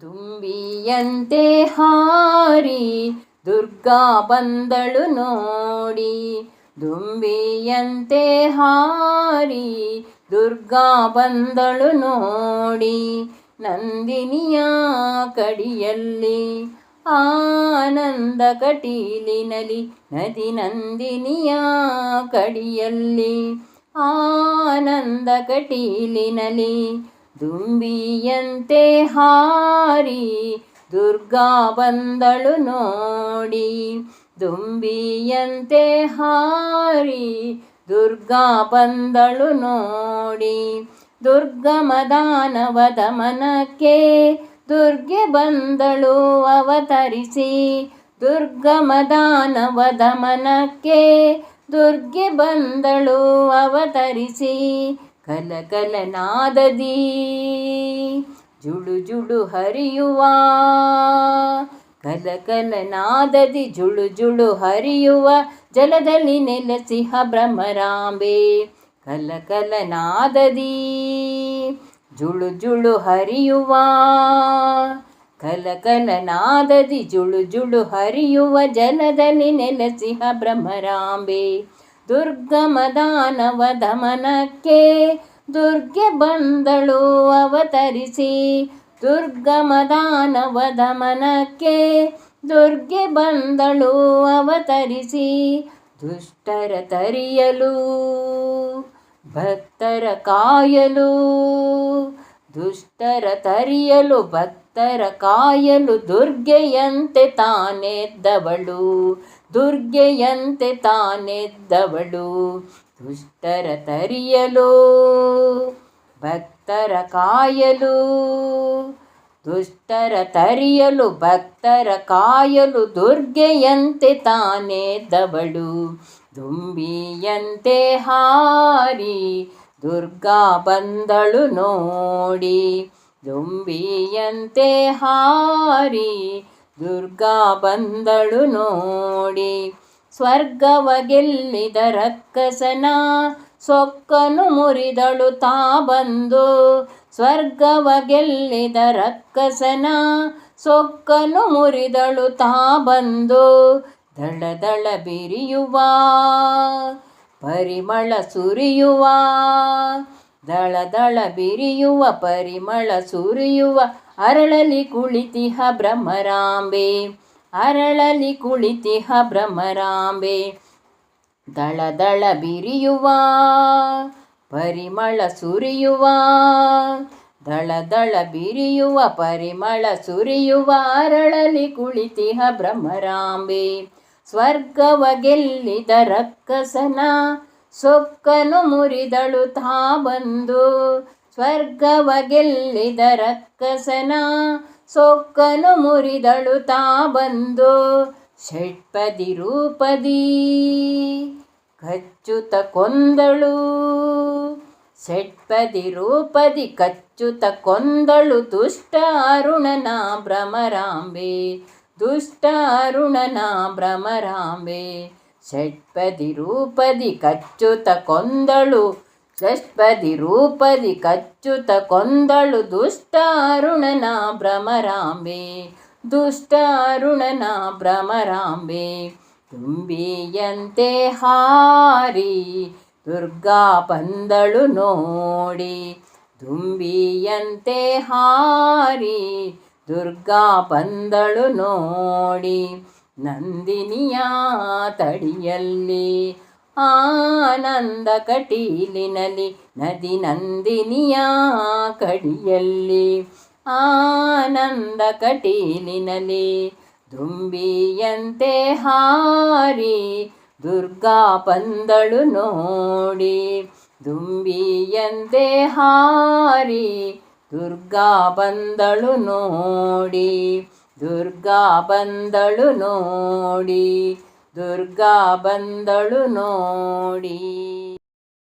ದುಂಬಿಯಂತೆ ಹಾರಿ ದುರ್ಗಾ ಬಂದಳು ನೋಡಿ. ದುಂಬಿಯಂತೆ ಹಾರಿ ದುರ್ಗಾ ಬಂದಳು ನೋಡಿ. ನಂದಿನಿಯ ಕಡಿಯಲ್ಲಿ ಆನಂದ ಕಟೀಲಿನಲಿ ನದಿ ನಂದಿನಿಯ ಕಡಿಯಲ್ಲಿ ಆನಂದ ಕಟೀಲಿನಲಿ ದುಂಬಿಯಂತೆ ಹಾರಿ ದುರ್ಗಾ ಬಂದಳು ನೋಡಿ. ದುಂಬಿಯಂತೆ ಹಾರಿ ದುರ್ಗಾ ಬಂದಳು ನೋಡಿ. ದುರ್ಗಮದಾನವದ ಮನಕ್ಕೆ ದುರ್ಗೆ ಬಂದಳು ಅವತರಿಸಿ. ದುರ್ಗಮದಾನವದ ಮನಕ್ಕೆ ದುರ್ಗೆ ಬಂದಳು ಅವತರಿಸಿ. ಕಲಕಲನಾದದಿ ಜುಳು ಜುಳು ಹರಿಯುವ ಕಲಕಲನಾದದಿ ಜುಳು ಜುಳು ಹರಿಯುವ ಜಲದಲ್ಲಿ ನೆಲೆಸಿಹ ಭ್ರಮರಾಂಬೆ ಕಲಕಲನಾದದಿ ಜುಳು ಜುಳು ಹರಿಯುವ ಕಲಕಲನಾದದಿ ಜುಳು ಜುಳು ಹರಿಯುವ ಜಲದಲ್ಲಿ ನೆಲೆಸಿಹ ಭ್ರಮರಾಂಬೆ ದುರ್ಗಮದಾನವ ದಮನಕ್ಕೆ ದುರ್ಗೆ ಬಂದಳು ಅವತರಿಸಿ. ದುರ್ಗಮದಾನವ ದಮನಕ್ಕೆ ದುರ್ಗೆ ಬಂದಳು ಅವತರಿಸಿ. ದುಷ್ಟರ ತರಿಯಲು, ಭಕ್ತರ ಕಾಯಲು, ದುಷ್ಟರ ತರಿಯಲು ಭಕ್ತರ ಕಾಯಲು ದುರ್ಗೆಯಂತೆ ತಾನೆದ್ದವಳು ದುರ್ಗೆಯಂತೆ ತಾನೆದ್ದವಳು. ದುಷ್ಟರ ತರಿಯಲು, ಭಕ್ತರ ಕಾಯಲು, ದುಷ್ಟರ ತರಿಯಲು, ಭಕ್ತರ ಕಾಯಲು ದುರ್ಗೆಯಂತೆ ತಾನೆದ್ದವಳು. ದುಂಬಿಯಂತೆ ಹಾರಿ ದುರ್ಗಾ ಬಂದಳು ನೋಡಿ ದುಂಬಿಯಂತೆ ಹಾರಿ ದುರ್ಗಾ ಬಂದಳು ನೋಡಿ. ಸ್ವರ್ಗವ ಗೆಲ್ಲಿದ ರಕ್ಕಸನ ಸೊಕ್ಕನು ಮುರಿದಳು ತಾ ಬಂದು. ಸ್ವರ್ಗವ ಗೆಲ್ಲಿದ ರಕ್ಕಸನ ಸೊಕ್ಕನು ಮುರಿದಳು ತಾ ಬಂದು. ದಳದಳ ದಳ ಬಿರಿಯುವ, ಪರಿಮಳ ಸುರಿಯುವ ದಳ ದಳ ಬಿರಿಯುವ, ಪರಿಮಳ ಸುರಿಯುವ, ಅರಳಲಿ ಕುಳಿತಿಹ ಭ್ರಮರಾಂಬೆ ಅರಳಲಿ ಕುಳಿತಿಹ ಭ್ರಮರಾಂಬೆ ದಳ ದಳ ಬಿರಿಯುವ, ಪರಿಮಳ ಸುರಿಯುವ, ದಳ ದಳ ಬಿರಿಯುವ, ಪರಿಮಳ ಸುರಿಯುವ, ಅರಳಲಿ ಕುಳಿತಿಹ ಭ್ರಮರಾಂಬೆ ಸ್ವರ್ಗವ ಗೆಲ್ಲಿದ ರಕ್ಕಸನ ಸೊಕ್ಕನು ಮುರಿದಳು ತಾ ಬಂದು. ಸ್ವರ್ಗವ ಗೆಲ್ಲಿದ ರಕ್ಕಸನ ಸೊಕ್ಕನು ಮುರಿದಳು ತಾ ಬಂದು. ಷಟ್ಪದಿ ರೂಪದಿ ಕಚ್ಚುತ ಕೊಂದಳು. ಷಟ್ಪದಿ ರೂಪದಿ ಕಚ್ಚುತ ಕೊಂದಳು. ದುಷ್ಟ ಅರುಣನ ಭ್ರಮರಾಂಬೆ. ದುಷ್ಟ ಅರುಣನ ಭ್ರಮರಾಂಬೆ. ಷಟ್ಪದಿ ರೂಪದಿ ಕಚ್ಚುತ ಕೊಂದಳು ಷಟ್ಪದಿ ರೂಪದಿ ಕಚ್ಚುತ ಕೊಂದಳು ದುಷ್ಟ ಅರುಣನ ಭ್ರಮರಾಂಬೆ ದುಷ್ಟ ಅರುಣನ ಭ್ರಮರಾಂಬೆ ತುಂಬಿಯಂತೆ ಹಾರಿ ದುರ್ಗಾ ಬಂದಳು ನೋಡಿ ದುಂಬಿಯಂತೆ ಹಾರಿ ದುರ್ಗಾ ಬಂದಳು ನೋಡಿ ನಂದಿನಿಯ ತಡಿಯಲ್ಲಿ, ಆನಂದ ಕಟೀಲಿನಲ್ಲಿ, ನದಿ ನಂದಿನಿಯ ಕಡಿಯಲ್ಲಿ, ಆನಂದ ಕಟೀಲಿನಲ್ಲಿ, ದುಂಬಿಯಂತೆ ಹಾರಿ ದುರ್ಗಾ ಪಂದಳು ನೋಡಿ, ದುಂಬಿಯಂತೆ ಹಾರಿ ದುರ್ಗಾ ಬಂದಳು ನೋಡಿ. ದುರ್ಗಾ ಬಂದಳು ನೋಡಿ ದುರ್ಗಾ ಬಂದಳು ನೋಡಿ.